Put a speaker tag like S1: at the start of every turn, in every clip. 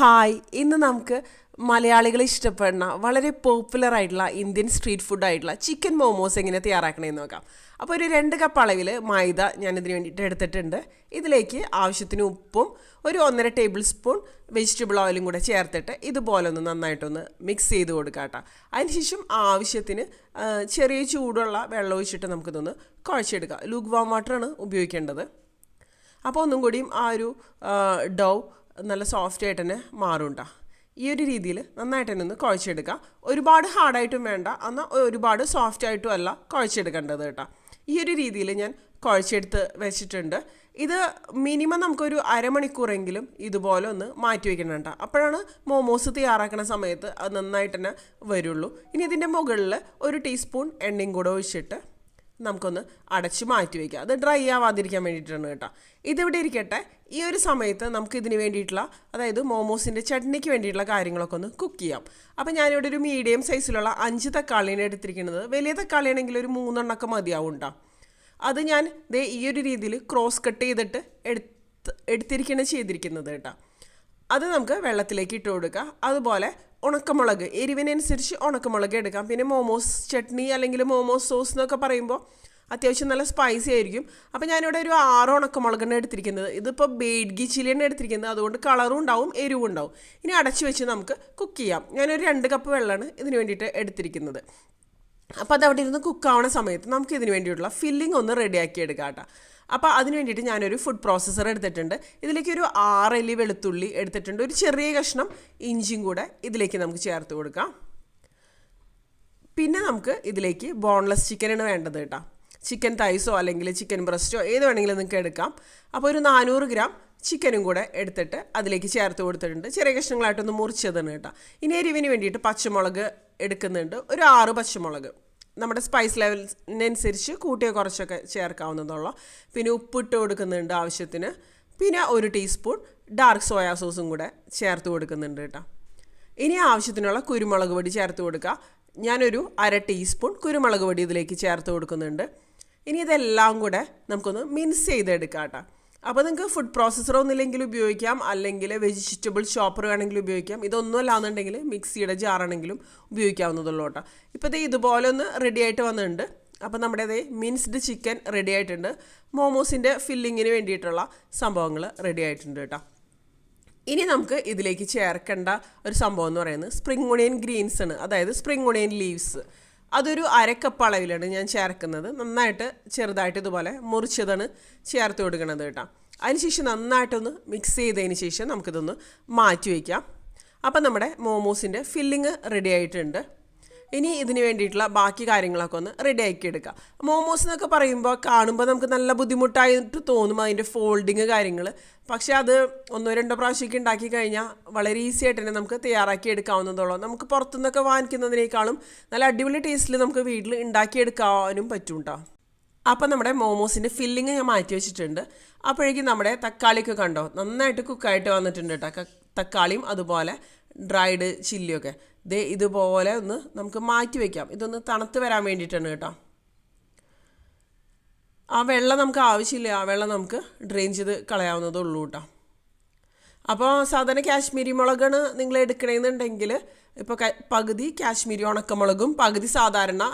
S1: Hi. ഇന്ന് നമുക്ക് മലയാളികൾ ഇഷ്ടപ്പെടുന്ന വളരെ പോപ്പുലർ ആയിട്ടുള്ള ഇന്ത്യൻ സ്ട്രീറ്റ് ഫുഡ് ആയിട്ടുള്ള ചിക്കൻ മോമോസ് എങ്ങനെ തയ്യാറാക്കണമെന്ന് നോക്കാം. അപ്പോൾ ഒരു രണ്ട് കപ്പ് അളവിൽ മൈദ ഞാൻ ഇതിന് വേണ്ടിയിട്ട് എടുത്തിട്ടുണ്ട്. ഇതിലേക്ക് ആവശ്യത്തിന് ഉപ്പും ഒരു ഒന്നര ടേബിൾ സ്പൂൺ വെജിറ്റബിൾ ഓയിലും കൂടെ ചേർത്തിട്ട് ഇതുപോലെ ഒന്ന് നന്നായിട്ടൊന്ന് മിക്സ് ചെയ്ത് കൊടുക്കാം കേട്ടോ അതിനുശേഷം ആവശ്യത്തിന് ചെറിയ ചൂടുള്ള വെള്ളം ഒഴിച്ചിട്ട് നമുക്കിതൊന്ന് കുഴച്ചെടുക്കാം. ലൂക്ക് വാം വാട്ടറാണ് ഉപയോഗിക്കേണ്ടത്. അപ്പോൾ ഒന്നും കൂടിയും ആ ഒരു ഡൗ നല്ല സോഫ്റ്റ് ആയിട്ട് തന്നെ മാറുണ്ടാ ഈ ഒരു രീതിയിൽ നന്നായിട്ട് തന്നെ ഒന്ന് കുഴച്ചെടുക്കുക. ഒരുപാട് ഹാർഡായിട്ടും വേണ്ട. എന്നാൽ ഒരുപാട് സോഫ്റ്റ് ആയിട്ടും അല്ല കുഴച്ചെടുക്കേണ്ടത് കേട്ടോ ഈ ഒരു രീതിയിൽ ഞാൻ കുഴച്ചെടുത്ത് വെച്ചിട്ടുണ്ട്. ഇത് മിനിമം നമുക്കൊരു അരമണിക്കൂറെങ്കിലും ഇതുപോലെ ഒന്ന് മാറ്റി വയ്ക്കണം അപ്പോഴാണ് മോമോസ് തയ്യാറാക്കുന്ന സമയത്ത് അത് നന്നായിട്ട് തന്നെ വരുള്ളൂ. ഇനി ഇതിന്റെ മുകളിൽ ഒരു ടീസ്പൂൺ എണ്ണയും കൂടെ ഒഴിച്ചിട്ട് നമുക്കൊന്ന് അടച്ച് മാറ്റി വയ്ക്കാം അത് ഡ്രൈ ആവാതിരിക്കാൻ വേണ്ടിയിട്ടാണ് കേട്ടോ. ഇതിവിടെ ഇരിക്കട്ടെ. ഈ ഒരു സമയത്ത് നമുക്ക് ഇതിന് വേണ്ടിയിട്ടുള്ള അതായത് മോമോസിന്റെ ചട്നിക്ക് വേണ്ടിയിട്ടുള്ള കാര്യങ്ങളൊക്കെ ഒന്ന് കുക്ക് ചെയ്യാം. അപ്പോൾ ഞാനിവിടെ ഒരു മീഡിയം സൈസിലുള്ള അഞ്ച് തക്കാളിയാണ് എടുത്തിരിക്കുന്നത്. വലിയ തക്കാളിയാണെങ്കിൽ ഒരു മൂന്നെണ്ണമൊക്കെ മതിയാവും കേട്ടോ അത് ഞാൻ ദേ ഈ ഒരു രീതിയിൽ ക്രോസ് കട്ട് ചെയ്തിട്ട് എടുത്ത് എടുത്തിരിക്കുകയാണ് ചെയ്തിരിക്കുന്നത് കേട്ടോ. അത് നമുക്ക് വെള്ളത്തിലേക്ക് ഇട്ട് കൊടുക്കാം. അതുപോലെ ഉണക്കമുളക് എരിവിനനുസരിച്ച് ഉണക്കമുളക് എടുക്കാം. പിന്നെ മോമോസ് ചട്നി അല്ലെങ്കിൽ മോമോസ് സോസ് എന്നൊക്കെ പറയുമ്പോൾ അത്യാവശ്യം നല്ല സ്പൈസി ആയിരിക്കും. അപ്പോൾ ഞാനിവിടെ ഒരു ആറ് ഉണക്കമുളകാണ് എടുത്തിരിക്കുന്നത്. ഇതിപ്പോൾ ബേഡ്ഗി ചില്ലിയാണ് എടുത്തിരിക്കുന്നത്. അതുകൊണ്ട് കളറും ഉണ്ടാവും എരിവും ഉണ്ടാവും. ഇനി അടച്ചു വെച്ച് നമുക്ക് കുക്ക് ചെയ്യാം. ഞാനൊരു രണ്ട് കപ്പ് വെള്ളമാണ് ഇതിന് വേണ്ടിയിട്ട് എടുത്തിരിക്കുന്നത്. അപ്പോൾ അത് അവിടെ ഇരുന്ന് കുക്കാവണ സമയത്ത് നമുക്ക് ഇതിന് വേണ്ടിയിട്ടുള്ള ഫില്ലിംഗ് ഒന്ന് റെഡിയാക്കി എടുക്കാം കേട്ടോ. അപ്പോൾ അതിന് വേണ്ടിയിട്ട് ഞാനൊരു ഫുഡ് പ്രോസസ്സർ എടുത്തിട്ടുണ്ട്. ഇതിലേക്ക് ഒരു ആറല്ലി വെളുത്തുള്ളി എടുത്തിട്ടുണ്ട്. ഒരു ചെറിയ കഷ്ണം ഇഞ്ചിയും കൂടെ ഇതിലേക്ക് നമുക്ക് ചേർത്ത് കൊടുക്കാം. പിന്നെ നമുക്ക് ഇതിലേക്ക് ബോൺലെസ് ചിക്കനാണ് വേണ്ടത് കേട്ടോ. ചിക്കൻ തൈസോ അല്ലെങ്കിൽ ചിക്കൻ ബ്രസ്റ്റോ ഏത് വേണമെങ്കിലും നിങ്ങൾക്ക് എടുക്കാം. അപ്പോൾ ഒരു നാനൂറ് ഗ്രാം ചിക്കനും കൂടെ എടുത്തിട്ട് അതിലേക്ക് ചേർത്ത് കൊടുത്തിട്ടുണ്ട്. ചെറിയ കഷ്ണങ്ങളായിട്ടൊന്ന് മുറിച്ചതാണ് കേട്ടോ. ഇനി എരിവിന് വേണ്ടിയിട്ട് പച്ചമുളക് എടുക്കുന്നുണ്ട്. ഒരു ആറ് പച്ചമുളക്. നമ്മുടെ സ്പൈസ് ലെവലിനനുസരിച്ച് കൂട്ടിയോ കുറച്ചൊക്കെ ചേർക്കാവുന്നതുള്ളൂ. പിന്നെ ഉപ്പിട്ട് കൊടുക്കുന്നുണ്ട് ആവശ്യത്തിന്. പിന്നെ ഒരു ടീസ്പൂൺ ഡാർക്ക് സോയാ സോസും കൂടെ ചേർത്ത് കൊടുക്കുന്നുണ്ട് കേട്ടോ. ഇനി ആവശ്യത്തിനുള്ള കുരുമുളക് പൊടി ചേർത്ത് കൊടുക്കുക. ഞാനൊരു അര ടീസ്പൂൺ കുരുമുളക് പൊടി ഇതിലേക്ക് ചേർത്ത് കൊടുക്കുന്നുണ്ട്. ഇനി ഇതെല്ലാം കൂടെ നമുക്കൊന്ന് മിൻസ് ചെയ്തെടുക്കാം കേട്ടോ. അപ്പോൾ നിങ്ങൾക്ക് ഫുഡ് പ്രോസസ്സർ ഒന്നില്ലെങ്കിൽ ഉപയോഗിക്കാം അല്ലെങ്കിൽ വെജിറ്റബിൾ ഷോപ്പർ വേണമെങ്കിൽ ഉപയോഗിക്കാം. ഇതൊന്നും അല്ലാന്നുണ്ടെങ്കിൽ മിക്സിയുടെ ജാറാണെങ്കിലും ഉപയോഗിക്കാവുന്നതുള്ളൂ കേട്ടോ. ഇപ്പോൾ ഇതുപോലെ ഒന്ന് റെഡി ആയിട്ട് വന്നിട്ടുണ്ട്. അപ്പോൾ നമ്മുടെ അതേ മിൻസ്ഡ് ചിക്കൻ റെഡി ആയിട്ടുണ്ട്. മോമോസിന്റെ ഫില്ലിങ്ങിന് വേണ്ടിയിട്ടുള്ള സംഭവങ്ങൾ റെഡി ആയിട്ടുണ്ട് കേട്ടോ. ഇനി നമുക്ക് ഇതിലേക്ക് ചേർക്കേണ്ട ഒരു സംഭവം എന്ന് പറയുന്നത് സ്പ്രിംഗ് ഒണിയൻ ഗ്രീൻസ് ആണ്. അതായത് സ്പ്രിംഗ് ഒണിയൻ ലീവ്സ് അതൊരു അരക്കപ്പ് അളവിലാണ് ഞാൻ ചേർക്കുന്നത്. നന്നായിട്ട് ചെറുതായിട്ട് ഇതുപോലെ മുറിച്ചതാണ് ചേർത്ത് കൊടുക്കുന്നത് കേട്ടോ. അതിനുശേഷം നന്നായിട്ടൊന്ന് മിക്സ് ചെയ്തതിന് ശേഷം നമുക്കിതൊന്ന് മാറ്റി വയ്ക്കാം. അപ്പം നമ്മുടെ മോമോസിന്റെ ഫില്ലിങ് റെഡി ആയിട്ടുണ്ട്. ഇനി ഇതിന് വേണ്ടിയിട്ടുള്ള ബാക്കി കാര്യങ്ങളൊക്കെ ഒന്ന് റെഡി ആക്കി എടുക്കുക മോമോസ് എന്നൊക്കെ പറയുമ്പോൾ കാണുമ്പോൾ നമുക്ക് നല്ല ബുദ്ധിമുട്ടായിട്ട് തോന്നും അതിന്റെ ഫോൾഡിങ് കാര്യങ്ങൾ പക്ഷേ അത് ഒന്നോ രണ്ടോ പ്രാവശ്യമൊക്കെ ഉണ്ടാക്കി കഴിഞ്ഞാൽ വളരെ ഈസി ആയിട്ട് തന്നെ നമുക്ക് തയ്യാറാക്കി എടുക്കാവുന്നതുള്ളൂ നമുക്ക് പുറത്തുനിന്നൊക്കെ വാങ്ങിക്കുന്നതിനേക്കാളും നല്ല അടിപൊളി ടേസ്റ്റിൽ നമുക്ക് വീട്ടിൽ ഉണ്ടാക്കിയെടുക്കാനും പറ്റും കേട്ടോ അപ്പം നമ്മുടെ മോമോസിന്റെ ഫില്ലിങ് ഞാൻ മാറ്റി വെച്ചിട്ടുണ്ട്. അപ്പോഴേക്കും നമ്മുടെ തക്കാളിയൊക്കെ കണ്ടോ? നന്നായിട്ട് കുക്കായിട്ട് വന്നിട്ടുണ്ട് കേട്ടോ. തക്കാളിയും അതുപോലെ ഡ്രൈഡ് ചില്ലിയൊക്കെ ദേ ഇതുപോലെ ഒന്ന് നമുക്ക് മാറ്റി വയ്ക്കാം ഇതൊന്ന് തണുത്ത് വരാൻ വേണ്ടിയിട്ടാണ് കേട്ടോ. ആ വെള്ളം നമുക്ക് ആവശ്യമില്ല. ആ വെള്ളം നമുക്ക് ഡ്രെയിൻ ചെയ്ത് കളയാവുന്നതേ ഉള്ളൂ കേട്ടോ. അപ്പോൾ സാധാരണ കാശ്മീരി മുളകാണ് നിങ്ങൾ എടുക്കണമെന്നുണ്ടെങ്കിൽ ഇപ്പോൾ പകുതി കാശ്മീരി ഉണക്കമുളകും പകുതി സാധാരണ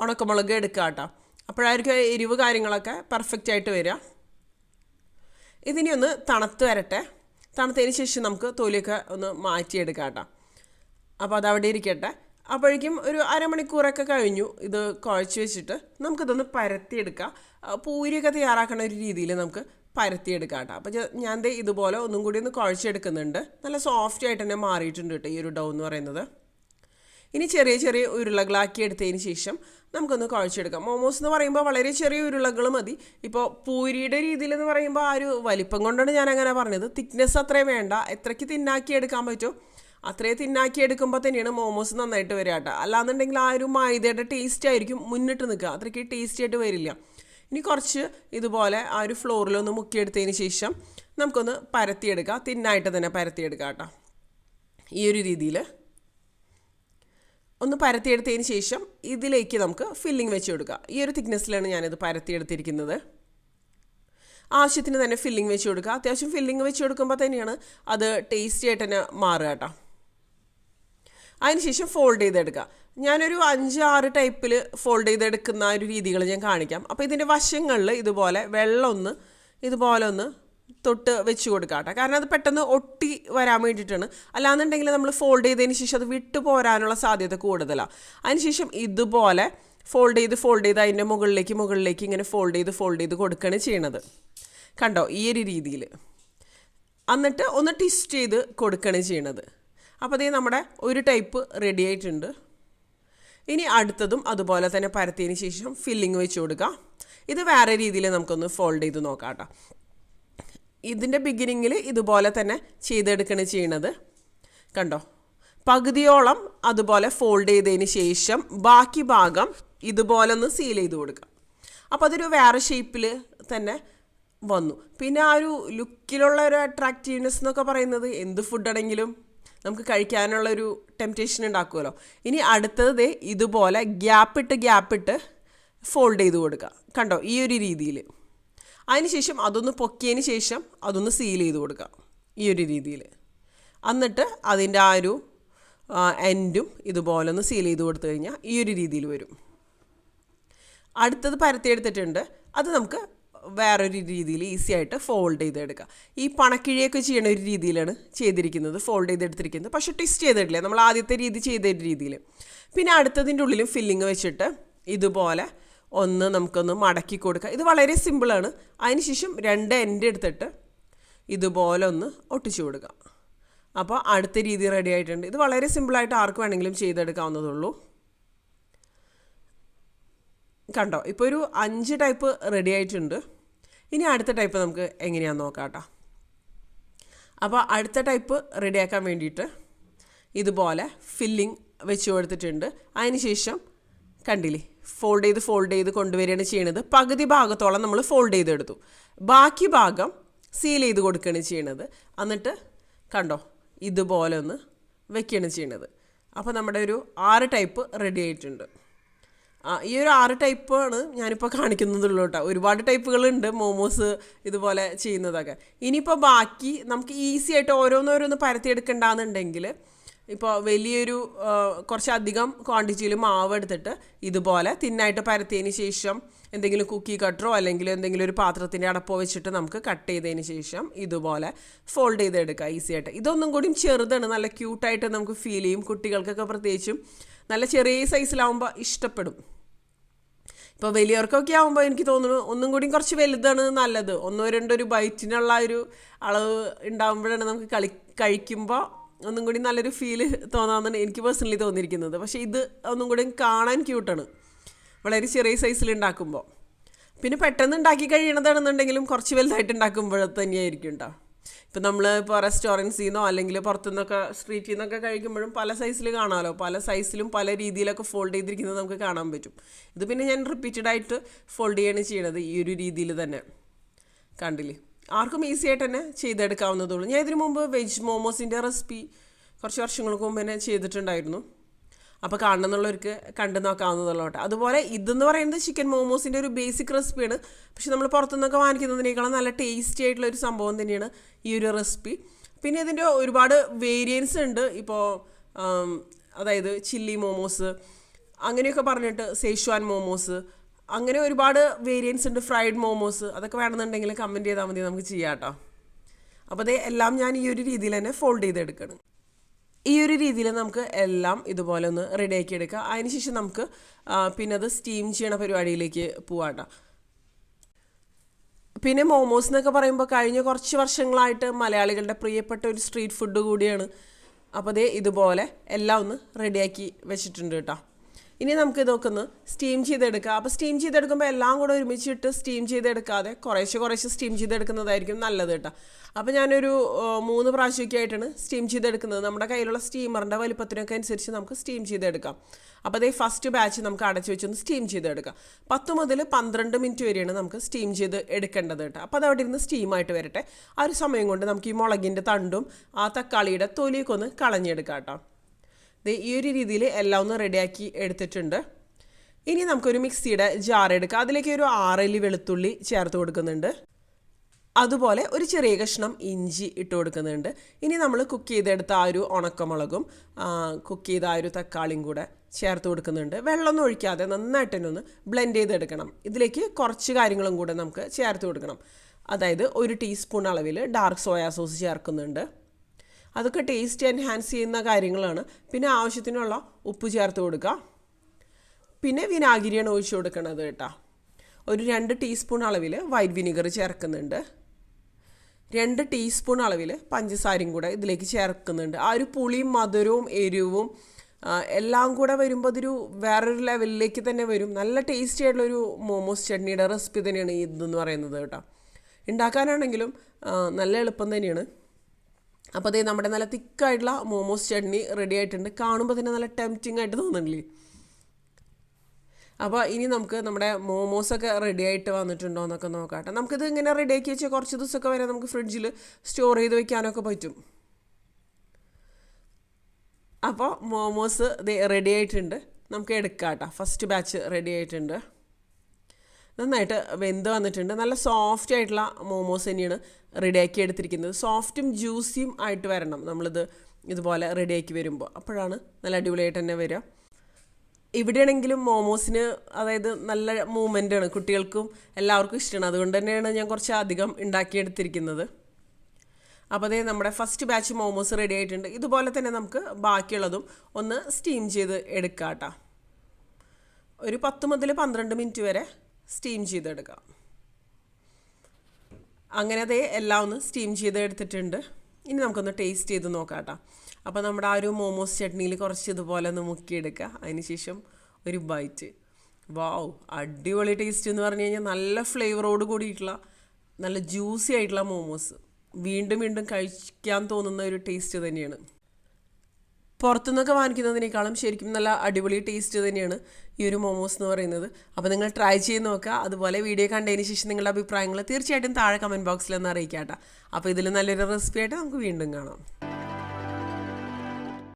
S1: ഉണക്കമുളകും എടുക്കുക കേട്ടോ. അപ്പോഴായിരിക്കും എരിവ് കാര്യങ്ങളൊക്കെ പെർഫെക്റ്റ് ആയിട്ട് വരിക. ഇതിനി ഒന്ന് തണുത്ത് വരട്ടെ. തണുത്തതിന് ശേഷം നമുക്ക് തൊലിയൊക്കെ ഒന്ന് മാറ്റിയെടുക്കാം കേട്ടോ. അപ്പോൾ അവിടെ ഇരിക്കട്ടെ. അപ്പോഴേക്കും ഒരു അരമണിക്കൂറൊക്കെ കഴിഞ്ഞു ഇത് കുഴച്ച് വെച്ചിട്ട് നമുക്കിതൊന്ന് പരത്തിയെടുക്കാം. പൂരിയൊക്കെ തയ്യാറാക്കുന്ന ഒരു രീതിയിൽ നമുക്ക് പരത്തിയെടുക്കാം കേട്ടോ. അപ്പോൾ ഞാൻ- ഇതുപോലെ ഒന്നും കൂടി ഒന്ന് കുഴച്ചെടുക്കുന്നുണ്ട്. നല്ല സോഫ്റ്റ് ആയിട്ട് തന്നെ മാറിയിട്ടുണ്ട് കേട്ടോ ഈ ഒരു ഡൗ എന്ന് പറയുന്നത്. ഇനി ചെറിയ ചെറിയ ഉരുളകളാക്കി എടുത്തതിന് ശേഷം നമുക്കൊന്ന് കുഴച്ചെടുക്കാം. മോമോസ് എന്ന് പറയുമ്പോൾ വളരെ ചെറിയ ഉരുളകൾ മതി. ഇപ്പോൾ പൂരിയുടെ രീതിയിൽ എന്ന് പറയുമ്പോൾ ആ ഒരു വലിപ്പം കൊണ്ടാണ് ഞാൻ അങ്ങനെ പറഞ്ഞത്. തിക്നെസ് അത്രയും വേണ്ട. എത്രയ്ക്ക് തിന്നാക്കി എടുക്കാൻ പറ്റുമോ അത്രയും തിന്നാക്കി എടുക്കുമ്പോൾ തന്നെയാണ് മോമോസ് നന്നായിട്ട് വരിക കേട്ടോ അല്ലാന്നുണ്ടെങ്കിൽ ആ ഒരു മൈദയുടെ ടേസ്റ്റ് ആയിരിക്കും മുന്നിട്ട് നിൽക്കുക. അത്രയ്ക്ക് ടേസ്റ്റി ആയിട്ട് വരില്ല. ഇനി കുറച്ച് ഇതുപോലെ ആ ഒരു ഫ്ലോറിലൊന്ന് മുക്കിയെടുത്തതിന് ശേഷം നമുക്കൊന്ന് പരത്തിയെടുക്കാം. തിന്നായിട്ട് തന്നെ പരത്തിയെടുക്കാം കേട്ടോ. ഈ ഒരു രീതിയിൽ ഒന്ന് പരത്തിയെടുത്തതിന് ശേഷം ഇതിലേക്ക് നമുക്ക് ഫില്ലിംഗ് വെച്ച് കൊടുക്കുക ഈ ഒരു തിക്നെസ്സിലാണ് ഞാനിത് പരത്തിയെടുത്തിരിക്കുന്നത്. ആവശ്യത്തിന് തന്നെ ഫില്ലിംഗ് വെച്ച് കൊടുക്കുക അത്യാവശ്യം ഫില്ലിംഗ് വെച്ച് കൊടുക്കുമ്പോൾ തന്നെയാണ് അത് ടേസ്റ്റി ആയിട്ട് തന്നെ മാറുക കേട്ടോ. അതിനുശേഷം ഫോൾഡ് ചെയ്തെടുക്കുക. ഞാനൊരു അഞ്ച് ആറ് ടൈപ്പിൽ ഫോൾഡ് ചെയ്തെടുക്കുന്ന ഒരു രീതികൾ ഞാൻ കാണിക്കാം. അപ്പോൾ ഇതിന്റെ വശങ്ങളിൽ ഇതുപോലെ വെള്ളം ഒന്ന് ഇതുപോലെ ഒന്ന് തൊട്ട് വെച്ച് കൊടുക്കുക കേട്ടോ. കാരണം അത് പെട്ടെന്ന് ഒട്ടി വരാൻ വേണ്ടിയിട്ടാണ്. അല്ലാന്നുണ്ടെങ്കിൽ നമ്മൾ ഫോൾഡ് ചെയ്തതിന് ശേഷം അത് വിട്ടു പോരാനുള്ള സാധ്യത കൂടുതലാണ് അതിനുശേഷം ഇതുപോലെ ഫോൾഡ് ചെയ്ത് ഫോൾഡ് ചെയ്ത് അതിന്റെ മുകളിലേക്ക് മുകളിലേക്ക് ഇങ്ങനെ ഫോൾഡ് ചെയ്ത് ഫോൾഡ് ചെയ്ത് കൊടുക്കുകയാണ് ചെയ്യണത്. കണ്ടോ? ഈ ഒരു രീതിയിൽ എന്നിട്ട് ഒന്ന് ട്വിസ്റ്റ് ചെയ്ത് കൊടുക്കുകയാണ് ചെയ്യണത്. അപ്പോൾ അതേ നമ്മുടെ ഒരു ടൈപ്പ് റെഡി ആയിട്ടുണ്ട്. ഇനി അടുത്തതും അതുപോലെ തന്നെ പരത്തിയതിന് ശേഷം ഫില്ലിങ് വെച്ച് കൊടുക്കുക ഇത് വേറെ രീതിയിൽ നമുക്കൊന്ന് ഫോൾഡ് ചെയ്ത് നോക്കാം കേട്ടോ ഇതിന്റെ ബിഗിനിങ്ങിൽ ഇതുപോലെ തന്നെ ചെയ്തെടുക്കണ ചെയ്യണത്. കണ്ടോ? പകുതിയോളം അതുപോലെ ഫോൾഡ് ചെയ്തതിന് ശേഷം ബാക്കി ഭാഗം ഇതുപോലെ ഒന്ന് സീൽ ചെയ്ത് കൊടുക്കുക അപ്പോൾ അതൊരു വേറെ ഷേപ്പിൽ തന്നെ വന്നു. പിന്നെ ആ ഒരു ലുക്കിലുള്ള ഒരു അട്രാക്റ്റീവ്നെസ് എന്നൊക്കെ പറയുന്നത് എന്ത് ഫുഡാണെങ്കിലും നമുക്ക് കഴിക്കാനുള്ള ഒരു ടെംപ്റ്റേഷൻ ഉണ്ടാക്കുമല്ലോ. ഇനി അടുത്തത് ദേ ഇതുപോലെ ഗ്യാപ്പിട്ട് ഗ്യാപ്പിട്ട് ഫോൾഡ് ചെയ്ത് കൊടുക്കുക. കണ്ടോ? ഈ ഒരു രീതിയിൽ അതിനുശേഷം അതൊന്ന് പൊക്കിയതിന് ശേഷം അതൊന്ന് സീൽ ചെയ്ത് കൊടുക്കുക. ഈ ഒരു രീതിയിൽ എന്നിട്ട് അതിന്റെ ആ ഒരു എൻഡും ഇതുപോലെ ഒന്ന് സീൽ ചെയ്ത് കൊടുത്തു കഴിഞ്ഞാൽ ഈ ഒരു രീതിയിൽ വരും. അടുത്തത് പരത്തിയെടുത്തിട്ടുണ്ട് അത് നമുക്ക് വേറൊരു രീതിയിൽ ഈസി ആയിട്ട് ഫോൾഡ് ചെയ്തെടുക്കാം. ഈ പണക്കിഴിയൊക്കെ ചെയ്യണ ഒരു രീതിയിലാണ് ചെയ്തിരിക്കുന്നത് ഫോൾഡ് ചെയ്തെടുത്തിരിക്കുന്നത്. പക്ഷെ ട്വിസ്റ്റ് ചെയ്തിട്ടില്ല. നമ്മൾ ആദ്യത്തെ രീതി ചെയ്ത രീതിയിൽ. പിന്നെ അടുത്തതിന്റെ ഉള്ളിലും ഫില്ലിങ് വെച്ചിട്ട് ഇതുപോലെ ഒന്ന് നമുക്കൊന്ന് മടക്കി കൊടുക്കുക ഇത് വളരെ സിമ്പിളാണ് അതിനുശേഷം രണ്ട് എൻഡ് എടുത്തിട്ട് ഇതുപോലെ ഒന്ന് ഒട്ടിച്ചു കൊടുക്കുക അപ്പോൾ അടുത്ത രീതി റെഡി ആയിട്ടുണ്ട്. ഇത് വളരെ സിമ്പിളായിട്ട് ആർക്ക് വേണമെങ്കിലും ചെയ്തെടുക്കാവുന്നതുള്ളൂ. കണ്ടോ? ഇപ്പോൾ ഒരു അഞ്ച് ടൈപ്പ് റെഡി ആയിട്ടുണ്ട്. ഇനി അടുത്ത ടൈപ്പ് നമുക്ക് എങ്ങനെയാണെന്ന് നോക്കാം കേട്ടോ അപ്പോൾ അടുത്ത ടൈപ്പ് റെഡിയാക്കാൻ വേണ്ടിയിട്ട് ഇതുപോലെ ഫില്ലിംഗ് വെച്ച് കൊടുത്തിട്ടുണ്ട്. അതിനുശേഷം കണ്ടില്ലേ ഫോൾഡ് ചെയ്ത് ഫോൾഡ് ചെയ്ത് കൊണ്ടുവരികയാണ് ചെയ്യണത്. പകുതി ഭാഗത്തോളം നമ്മൾ ഫോൾഡ് ചെയ്തെടുത്തു. ബാക്കി ഭാഗം സീൽ ചെയ്ത് കൊടുക്കുകയാണ് ചെയ്യണത്. എന്നിട്ട് കണ്ടോ ഇതുപോലെ ഒന്ന് വെക്കുകയാണ് ചെയ്യണത്. അപ്പോൾ നമ്മുടെ ഒരു ആറ് ടൈപ്പ് റെഡി ആയിട്ടുണ്ട്. ഈ ഒരു ആറ് ടൈപ്പാണ് ഞാനിപ്പോൾ കാണിക്കുന്നതുള്ളൂ കേട്ടോ. ഒരുപാട് ടൈപ്പുകളുണ്ട് മോമോസ് ഇതുപോലെ ചെയ്യുന്നതൊക്കെ. ഇനിയിപ്പോൾ ബാക്കി നമുക്ക് ഈസി ആയിട്ട് ഓരോന്നോരോന്ന് പരത്തിയെടുക്കണ്ടെന്നുണ്ടെങ്കിൽ ഇപ്പോൾ വലിയൊരു കുറച്ചധികം ക്വാണ്ടിറ്റിയിൽ മാവ് എടുത്തിട്ട് ഇതുപോലെ തിന്നായിട്ട് പരത്തിയതിന് ശേഷം എന്തെങ്കിലും കുക്കി കട്ടറോ അല്ലെങ്കിൽ എന്തെങ്കിലും ഒരു പാത്രത്തിന്റെ അടപ്പോ വെച്ചിട്ട് നമുക്ക് കട്ട് ചെയ്തതിന് ശേഷം ഇതുപോലെ ഫോൾഡ് ചെയ്തെടുക്കുക ഈസി ആയിട്ട്. ഇതൊന്നും കൂടിയും ചെറുതാണ് നല്ല ക്യൂട്ടായിട്ട് നമുക്ക് ഫീൽ ചെയ്യും. കുട്ടികൾക്കൊക്കെ പ്രത്യേകിച്ചും നല്ല ചെറിയ സൈസിലാവുമ്പോൾ ഇഷ്ടപ്പെടും. ഇപ്പോൾ വലിയവർക്കൊക്കെ ആകുമ്പോൾ എനിക്ക് തോന്നുന്നു ഒന്നും കൂടി കുറച്ച് വലുതാണ് നല്ലത്. ഒന്നോ രണ്ടോ ഒരു ബൈറ്റിനുള്ള ഒരു അളവ് ഉണ്ടാകുമ്പോഴാണ് നമുക്ക് കളി കഴിക്കുമ്പോൾ ഒന്നും കൂടി നല്ലൊരു ഫീൽ തോന്നാമെന്നാണ് എനിക്ക് പേഴ്സണലി തോന്നിയിരിക്കുന്നത്. പക്ഷേ ഇത് ഒന്നും കൂടി കാണാൻ ക്യൂട്ടാണ് വളരെ ചെറിയ സൈസിൽ ഉണ്ടാക്കുമ്പോൾ പിന്നെ പെട്ടെന്ന് ഉണ്ടാക്കി കഴിയണതാണെന്നുണ്ടെങ്കിലും കുറച്ച് വലുതായിട്ട് ഉണ്ടാക്കുമ്പോഴത്തന്നെയായിരിക്കും കേട്ടോ ഇപ്പം നമ്മൾ ഇപ്പോൾ റെസ്റ്റോറന്റ്സിൽ നിന്നോ അല്ലെങ്കിൽ പുറത്തുനിന്നൊക്കെ സ്ട്രീറ്റിൽ നിന്നൊക്കെ കഴിക്കുമ്പോഴും പല സൈസിൽ കാണാമല്ലോ പല സൈസിലും പല രീതിയിലൊക്കെ ഫോൾഡ് ചെയ്തിരിക്കുന്നത് നമുക്ക് കാണാൻ പറ്റും. ഇത് പിന്നെ ഞാൻ റിപ്പീറ്റഡ് ആയിട്ട് ഫോൾഡ് ചെയ്യാണ് ചെയ്യണത് ഈ ഒരു രീതിയിൽ തന്നെ. കണ്ടില്ലേ? ആർക്കും ഈസി ആയിട്ട് തന്നെ ചെയ്തെടുക്കാവുന്നതുള്ളൂ ഞാൻ ഇതിനു മുമ്പ് വെജ് മോമോസിന്റെ റെസിപ്പി കുറച്ച് വർഷങ്ങൾക്ക് മുമ്പ് തന്നെ ചെയ്തിട്ടുണ്ടായിരുന്നു. അപ്പോൾ കാണണമെന്നുള്ളവർക്ക് കണ്ടു നോക്കാവുന്നതുള്ളൂ കേട്ടോ അതുപോലെ ഇതെന്ന് പറയുന്നത് ചിക്കൻ മോമോസിന്റെ ഒരു ബേസിക് റെസിപ്പിയാണ് പക്ഷെ നമ്മൾ പുറത്തുനിന്നൊക്കെ വാങ്ങിക്കുന്നതിനേക്കാളും നല്ല ടേസ്റ്റി ആയിട്ടുള്ള ഒരു സംഭവം തന്നെയാണ് ഈ ഒരു റെസിപ്പി പിന്നെ ഇതിന്റെ ഒരുപാട് വേരിയൻസ് ഉണ്ട്. ഇപ്പോൾ അതായത് ചില്ലി മോമോസ് അങ്ങനെയൊക്കെ പറഞ്ഞിട്ട് സേഷ്വാൻ മോമോസ് അങ്ങനെ ഒരുപാട് വേരിയൻസ് ഉണ്ട്. ഫ്രൈഡ് മോമോസ് അതൊക്കെ വേണമെന്നുണ്ടെങ്കിൽ കമന്റ് ചെയ്താൽ മതി. നമുക്ക് ചെയ്യാം കേട്ടോ. അപ്പോൾ അതേ എല്ലാം ഞാൻ ഈ ഒരു രീതിയിൽ തന്നെ ഫോൾഡ് ചെയ്തെടുക്കണം ഈ ഒരു രീതിയിൽ നമുക്ക് എല്ലാം ഇതുപോലെ ഒന്ന് റെഡിയാക്കി എടുക്കുക അതിനുശേഷം നമുക്ക് പിന്നെ അത് സ്റ്റീം ചെയ്യണ പരിപാടിയിലേക്ക് പോവാട്ടോ. പിന്നെ മോമോസ് എന്നൊക്കെ പറയുമ്പോൾ കഴിഞ്ഞ കുറച്ച് വർഷങ്ങളായിട്ട് മലയാളികളുടെ പ്രിയപ്പെട്ട ഒരു സ്ട്രീറ്റ് ഫുഡ് കൂടിയാണ്. അപ്പോൾ അതേ ഇതുപോലെ എല്ലാം ഒന്ന് റെഡിയാക്കി വെച്ചിട്ടുണ്ട് കേട്ടോ. ഇനി നമുക്ക് ഇതൊക്കെ സ്റ്റീം ചെയ്തെടുക്കുക. അപ്പോൾ സ്റ്റീം ചെയ്തെടുക്കുമ്പോൾ എല്ലാം കൂടെ ഒരുമിച്ചിട്ട് സ്റ്റീം ചെയ്തെടുക്കാതെ കുറേശ്ശെ കുറേശ്ശെ സ്റ്റീം ചെയ്തെടുക്കുന്നതായിരിക്കും നല്ലത് കേട്ടോ. അപ്പോൾ ഞാനൊരു മൂന്ന് പ്രാവശ്യമൊക്കെ ആയിട്ടാണ് സ്റ്റീം ചെയ്തെടുക്കുന്നത്. നമ്മുടെ കയ്യിലുള്ള സ്റ്റീമറിന്റെ വലിപ്പത്തിനൊക്കെ അനുസരിച്ച് നമുക്ക് സ്റ്റീം ചെയ്തെടുക്കാം. അപ്പോൾ അതേ ഫസ്റ്റ് ബാച്ച് നമുക്ക് അടച്ചു വെച്ചൊന്ന് സ്റ്റീം ചെയ്തെടുക്കാം. പത്ത് മുതൽ പന്ത്രണ്ട് മിനിറ്റ് വരെയാണ് നമുക്ക് സ്റ്റീം ചെയ്ത് എടുക്കേണ്ടത് കേട്ടോ. അപ്പോൾ അത് അവിടെ ഇരുന്ന് സ്റ്റീമായിട്ട് വരട്ടെ. ആ ഒരു സമയം കൊണ്ട് നമുക്ക് ഈ മുളകിന്റെ തണ്ടും ആ തക്കാളിയുടെ തൊലിയൊക്കെ ഒന്ന് കളഞ്ഞെടുക്കാം കേട്ടോ. ഈ ഒരു രീതിയിൽ എല്ലാം ഒന്ന് റെഡിയാക്കി എടുത്തിട്ടുണ്ട്. ഇനി നമുക്കൊരു മിക്സിയുടെ ജാർ എടുക്കാം. അതിലേക്ക് ഒരു ആറല്ലി വെളുത്തുള്ളി ചേർത്ത് കൊടുക്കുന്നുണ്ട്. അതുപോലെ ഒരു ചെറിയ കഷ്ണം ഇഞ്ചി ഇട്ട് കൊടുക്കുന്നുണ്ട്. ഇനി നമ്മൾ കുക്ക് ചെയ്തെടുത്ത ആ ഒരു ഉണക്കമുളകും കുക്ക് ചെയ്ത ആ ഒരു തക്കാളിയും കൂടെ ചേർത്ത് കൊടുക്കുന്നുണ്ട്. വെള്ളമൊന്നും ഒഴിക്കാതെ നന്നായിട്ട് തന്നെ ഒന്ന് ബ്ലെൻഡ് ചെയ്തെടുക്കണം. ഇതിലേക്ക് കുറച്ച് കാര്യങ്ങളും കൂടെ നമുക്ക് ചേർത്ത് കൊടുക്കണം. അതായത് ഒരു ടീസ്പൂൺ അളവിൽ ഡാർക്ക് സോയാ സോസ് ചേർക്കുന്നുണ്ട്. അതൊക്കെ ടേസ്റ്റ് എൻഹാൻസ് ചെയ്യുന്ന കാര്യങ്ങളാണ്. പിന്നെ ആവശ്യത്തിനുള്ള ഉപ്പ് ചേർത്ത് കൊടുക്കുക. പിന്നെ വിനാഗിരിയാണ് ഒഴിച്ചു കൊടുക്കണത് കേട്ടോ. ഒരു രണ്ട് ടീസ്പൂൺ അളവിൽ വൈറ്റ് വിനിഗർ ചേർക്കുന്നുണ്ട്. രണ്ട് ടീസ്പൂൺ അളവിൽ പഞ്ചസാരയും കൂടെ ഇതിലേക്ക് ചേർക്കുന്നുണ്ട്. ആ ഒരു പുളിയും മധുരവും എരിവും എല്ലാം കൂടെ വരുമ്പോൾ അതൊരു വേറൊരു ലെവലിലേക്ക് തന്നെ വരും. നല്ല ടേസ്റ്റി ആയിട്ടുള്ളൊരു മോമോസ് ചട്നിയുടെ റെസിപ്പി തന്നെയാണ് ഇതെന്ന് പറയുന്നത് കേട്ടോ. ഉണ്ടാക്കാനാണെങ്കിലും നല്ല എളുപ്പം തന്നെയാണ്. അപ്പോൾ അതേ നമ്മുടെ നല്ല തിക്കായിട്ടുള്ള മോമോസ് ചട്നി റെഡി ആയിട്ടുണ്ട്. കാണുമ്പോൾ തന്നെ നല്ല ടെംപ്റ്റിംഗ് ആയിട്ട് തോന്നുന്നില്ലേ? അപ്പോൾ ഇനി നമുക്ക് നമ്മുടെ മോമോസൊക്കെ റെഡി ആയിട്ട് വന്നിട്ടുണ്ടോ എന്നൊക്കെ നോക്കാട്ടെ. നമുക്കിത് ഇങ്ങനെ റെഡിയാക്കി വെച്ചാൽ കുറച്ച് ദിവസമൊക്കെ വരെ നമുക്ക് ഫ്രിഡ്ജിൽ സ്റ്റോർ ചെയ്ത് വെക്കാനൊക്കെ പറ്റും. അപ്പോൾ മോമോസ് റെഡി ആയിട്ടുണ്ട്. നമുക്ക് എടുക്കാം കേട്ടോ ഫസ്റ്റ് ബാച്ച് റെഡി ആയിട്ടുണ്ട്. നന്നായിട്ട് വെന്ത് വന്നിട്ടുണ്ട്. നല്ല സോഫ്റ്റ് ആയിട്ടുള്ള മോമോസ് തന്നെയാണ് റെഡിയാക്കി എടുത്തിരിക്കുന്നത്. സോഫ്റ്റും ജ്യൂസിയും ആയിട്ട് വരണം. നമ്മളിത് ഇതുപോലെ റെഡിയാക്കി വരുമ്പോൾ. അപ്പോഴാണ് നല്ല അടിപൊളിയായിട്ട് തന്നെ വരിക. ഇവിടെയാണെങ്കിലും മോമോസിന് അതായത് നല്ല മൂവ്മെന്റാണ് കുട്ടികൾക്കും എല്ലാവർക്കും ഇഷ്ടമാണ്. അതുകൊണ്ട് തന്നെയാണ് ഞാൻ കുറച്ച് അധികം ഉണ്ടാക്കിയെടുത്തിരിക്കുന്നത്. അപ്പോൾ അതേ നമ്മുടെ ഫസ്റ്റ് ബാച്ച് മോമോസ് റെഡി ആയിട്ടുണ്ട്. ഇതുപോലെ തന്നെ നമുക്ക് ബാക്കിയുള്ളതും ഒന്ന് സ്റ്റീം ചെയ്ത് എടുക്കാം കേട്ടോ ഒരു പത്ത് മുതൽ പന്ത്രണ്ട് മിനിറ്റ് വരെ സ്റ്റീം ചെയ്തെടുക്കാം. അങ്ങനെ അതേ എല്ലാം ഒന്ന് സ്റ്റീം ചെയ്തെടുത്തിട്ടുണ്ട്. ഇനി നമുക്കൊന്ന് ടേസ്റ്റ് ചെയ്ത് നോക്കാം കേട്ടോ അപ്പോൾ നമ്മുടെ ആ ഒരു മോമോസ് ചട്നിയിൽ കുറച്ച് ഇതുപോലെ ഒന്ന് മുക്കിയെടുക്കുക അതിന് ശേഷം ഒരു ബൈറ്റ് വാവ് അടിപൊളി ടേസ്റ്റ് എന്ന് പറഞ്ഞു കഴിഞ്ഞാൽ നല്ല ഫ്ലേവറോട് കൂടിയിട്ടുള്ള നല്ല ജ്യൂസി ആയിട്ടുള്ള മോമോസ് വീണ്ടും വീണ്ടും കഴിക്കാൻ തോന്നുന്ന ഒരു ടേസ്റ്റ് തന്നെയാണ്. പുറത്തുനിന്നൊക്കെ വാങ്ങിക്കുന്നതിനേക്കാളും ശരിക്കും നല്ല അടിപൊളി ടേസ്റ്റ് തന്നെയാണ് ഈ ഒരു മോമോസ് എന്ന് പറയുന്നത്. അപ്പോൾ നിങ്ങൾ ട്രൈ ചെയ്ത് നോക്കുക. അതുപോലെ വീഡിയോ കണ്ടതിന് ശേഷം നിങ്ങളുടെ അഭിപ്രായങ്ങൾ തീർച്ചയായിട്ടും താഴെ കമന്റ് ബോക്സിൽ ഒന്ന് അറിയിക്കാം കേട്ടോ അപ്പോൾ ഇതിൽ നല്ലൊരു റെസിപ്പി ആയിട്ട് നമുക്ക് വീണ്ടും കാണാം.